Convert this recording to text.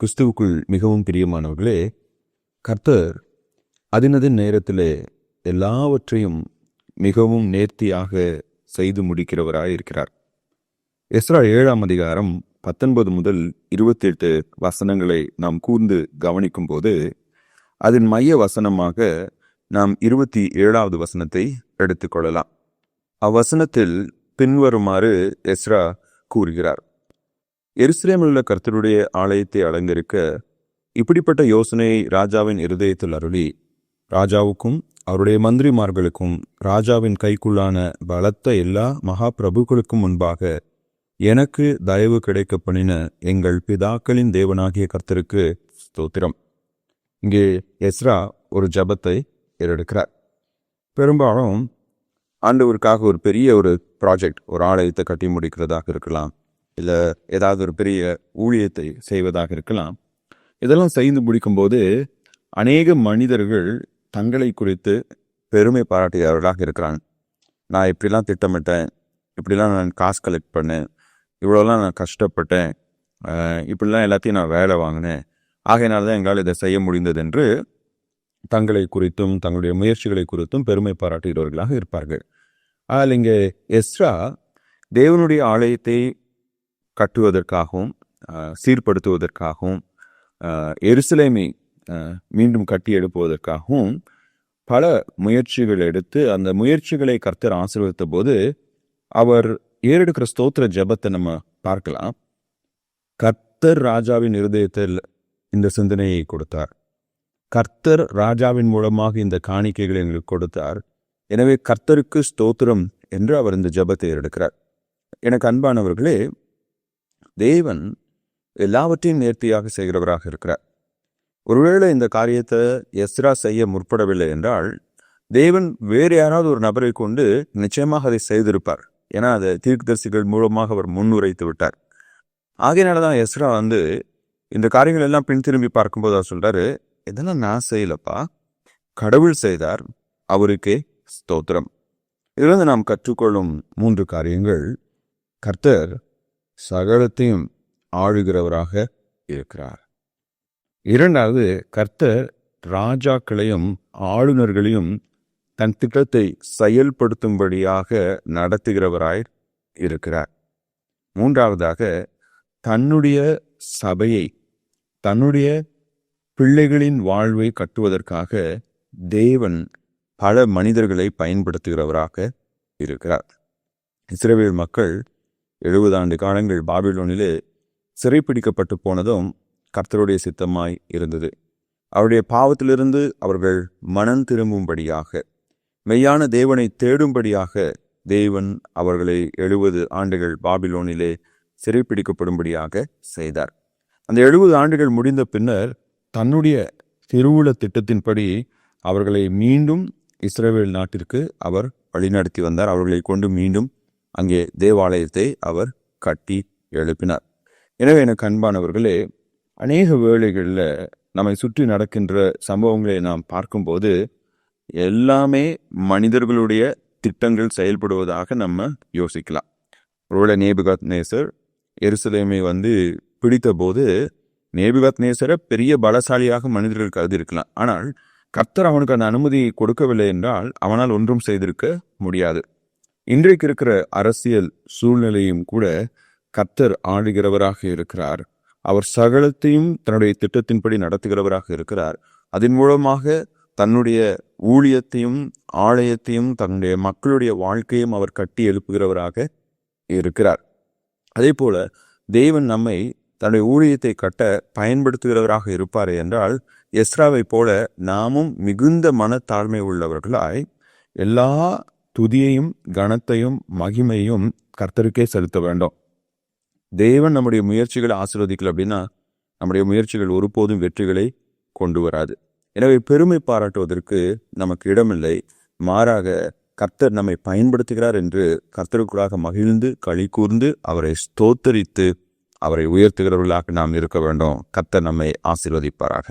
கிறிஸ்துவுக்குள் மிகவும் பிரியமானவர்களே கர்த்தர் அதினதின் நேரத்திலே எல்லாவற்றையும் மிகவும் நேர்த்தியாக செய்து முடிக்கிறவராக இருக்கிறார். எஸ்ரா ஏழாம் அதிகாரம் பத்தொன்பது முதல் இருபத்தி எட்டு வசனங்களை நாம் கூர்ந்து கவனிக்கும் போது அதன் மைய வசனமாக நாம் இருபத்தி ஏழாவது வசனத்தை எடுத்துக்கொள்ளலாம் அவ்வசனத்தில் பின்வருமாறு எஸ்ரா கூறுகிறார். எருசலேமில் உள்ள கர்த்தருடைய ஆலயத்தை அலங்கரிக்க இப்படிப்பட்ட யோசனையை ராஜாவின் இருதயத்தில் அருளி. ராஜாவுக்கும் அவருடைய மந்திரிமார்களுக்கும் ராஜாவின் கைக்குள்ளான பலத்த எல்லா மகா பிரபுக்களுக்கும் முன்பாக எனக்கு தயவு கிடைக்க பண்ணின எங்கள் பிதாக்களின் தேவனாகிய கர்த்தருக்கு ஸ்தோத்திரம். இங்கே எஸ்ரா ஒரு ஜபத்தை ஏறெடுக்கிறார். பெரும்பாலும் ஆண்டவருக்காக ஒரு பெரிய ஒரு ப்ராஜெக்ட் ஒரு ஆலயத்தை கட்டி முடிக்கிறதாக இருக்கலாம். இல்லை ஏதாவது ஒரு பெரிய ஊழியத்தை செய்வதாக இருக்கலாம். இதெல்லாம் செய்து முடிக்கும்போது அநேக மனிதர்கள் தங்களை குறித்து பெருமை பாராட்டுகிறவர்களாக இருக்கிறாங்க. நான் இப்படிலாம் திட்டமிட்டேன் இப்படிலாம் நான் காசு கலெக்ட் பண்ணேன் இவ்வளோலாம் நான் கஷ்டப்பட்டேன் இப்படிலாம் எல்லாத்தையும் நான் வேலை வாங்கினேன். ஆகையினால தான் எங்களால் இதை செய்ய முடிந்தது என்று தங்களை குறித்தும் தங்களுடைய முயற்சிகளை குறித்தும் பெருமை பாராட்டுகிறவர்களாக இருப்பார்கள். ஆனால் இங்கே எஸ்ரா தேவனுடைய ஆலயத்தை கட்டுவதற்காகவும் சீர்படுத்துவதற்காகவும் எருசலேமை மீண்டும் கட்டி எழுப்புவதற்காகவும் பல முயற்சிகள் எடுத்து அந்த முயற்சிகளை கர்த்தர் ஆசீர்வதித்த போது அவர் ஏறெடுக்கிற ஸ்தோத்திர ஜெபத்தை நம்ம பார்க்கலாம். கர்த்தர் ராஜாவின் இருதயத்தில் இந்த சிந்தனையை கொடுத்தார். கர்த்தர் ராஜாவின் மூலமாக இந்த காணிக்கைகளை எங்களுக்கு கொடுத்தார். எனவே கர்த்தருக்கு ஸ்தோத்திரம் என்று அவர் இந்த ஜெபத்தை எடுக்கிறார் எனக்கு அன்பானவர்களே தேவன் எல்லாவற்றையும் நேர்த்தியாக செய்கிறவராக இருக்கிறார். ஒருவேளை இந்த காரியத்தை எஸ்ரா செய்ய முற்படவில்லை என்றால் தேவன் வேறு யாராவது ஒரு நபரை கொண்டு நிச்சயமாக அதை செய்திருப்பார். ஏன்னா அதை தீர்க்கதரிசிகள் மூலமாக அவர் முன்னுரைத்து விட்டார். ஆகையினால தான் எஸ்ரா வந்து இந்த காரியங்கள் எல்லாம் பின் திரும்பி பார்க்கும்போது அவர் சொல்றாரு இதெல்லாம் நான் செய்யலப்பா. கடவுள் செய்தார். அவருக்கே ஸ்தோத்திரம். இதிலிருந்து நாம் கற்றுக்கொள்ளும் மூன்று காரியங்கள். கர்த்தர் சகலத்தையும் ஆளுகிறவராக இருக்கிறார். இரண்டாவது கர்த்தர் ராஜாக்களையும் ஆளுநர்களையும் தன் திட்டத்தை செயல்படுத்தும்படியாக நடத்துகிறவராய் இருக்கிறார். மூன்றாவதாக தன்னுடைய சபையை தன்னுடைய பிள்ளைகளின் வாழ்வை கட்டுவதற்காக தேவன் பல மனிதர்களை பயன்படுத்துகிறவராக இருக்கிறார். இஸ்ரவேல் மக்கள் எழுபது ஆண்டு காலங்கள் பாபிலோனிலே சிறைப்பிடிக்கப்பட்டு போனதும் கர்த்தருடைய சித்தமாய் இருந்தது. அவருடைய பாவத்திலிருந்து அவர்கள் மனம் திரும்பும்படியாக மெய்யான தேவனை தேடும்படியாக தேவன் அவர்களை எழுபது ஆண்டுகள் பாபிலோனிலே சிறைப்பிடிக்கப்படும்படியாக செய்தார். அந்த எழுபது ஆண்டுகள் முடிந்த பின்னர் தன்னுடைய திருவுள திட்டத்தின்படி அவர்களை மீண்டும் இஸ்ரேல் நாட்டிற்கு அவர் வழிநடத்தி வந்தார். அவர்களை கொண்டு மீண்டும் அங்கே தேவாலயத்தை அவர் கட்டி எழுப்பினார். எனவே எனக்கு அன்பானவர்களே அநேக வேளைகளில் நம்மை சுற்றி நடக்கின்ற சம்பவங்களை நாம் பார்க்கும்போது எல்லாமே மனிதர்களுடைய திட்டங்கள் செயல்படுவதாக நம்ம யோசிக்கலாம். ஒருவேளை நேபுகாத் நேசர் எருசலேமை வந்து பிடித்த போது நேபுகாத் நேசரை பெரிய பலசாலியாக மனிதர்கள் கருதி இருக்கலாம் ஆனால் கர்த்தர் அவனுக்கு அந்த அனுமதி கொடுக்கவில்லை என்றால் அவனால் ஒன்றும் செய்திருக்க முடியாது. இன்றைக்கு இருக்கிற அரசியல் சூழ்நிலையும் கூட கர்த்தர் ஆளுகிறவராக இருக்கிறார். அவர் சகலத்தையும் தன்னுடைய திட்டத்தின்படி நடத்துகிறவராக இருக்கிறார். அதன் மூலமாக தன்னுடைய ஊழியத்தையும் ஆலயத்தையும் தன்னுடைய மக்களுடைய வாழ்க்கையும் அவர் கட்டி எழுப்புகிறவராக இருக்கிறார். அதே போல தேவன் நம்மை தன்னுடைய ஊழியத்தை கட்ட பயன்படுத்துகிறவராக இருப்பார் என்றால் எஸ்ராவை போல நாமும் மிகுந்த மனத்தாழ்மை உள்ளவர்களாய் எல்லா துதியையும் கனத்தையும் மகிமையும் கர்த்தருக்கே செலுத்த வேண்டும். தேவன் நம்முடைய முயற்சிகளை ஆசீர்வதிக்கல அப்படின்னா நம்முடைய முயற்சிகள் ஒருபோதும் வெற்றிகளை கொண்டு வராது. எனவே பெருமை பாராட்டுவதற்கு நமக்கு இடமில்லை. மாறாக கர்த்தர் நம்மை பயன்படுத்துகிறார் என்று கர்த்தருக்குள்ளாக மகிழ்ந்து களி கூர்ந்து அவரை ஸ்தோத்தரித்து அவரை உயர்த்துகிறவர்களாக நாம் இருக்க வேண்டும். கர்த்தர் நம்மை ஆசீர்வதிப்பாராக.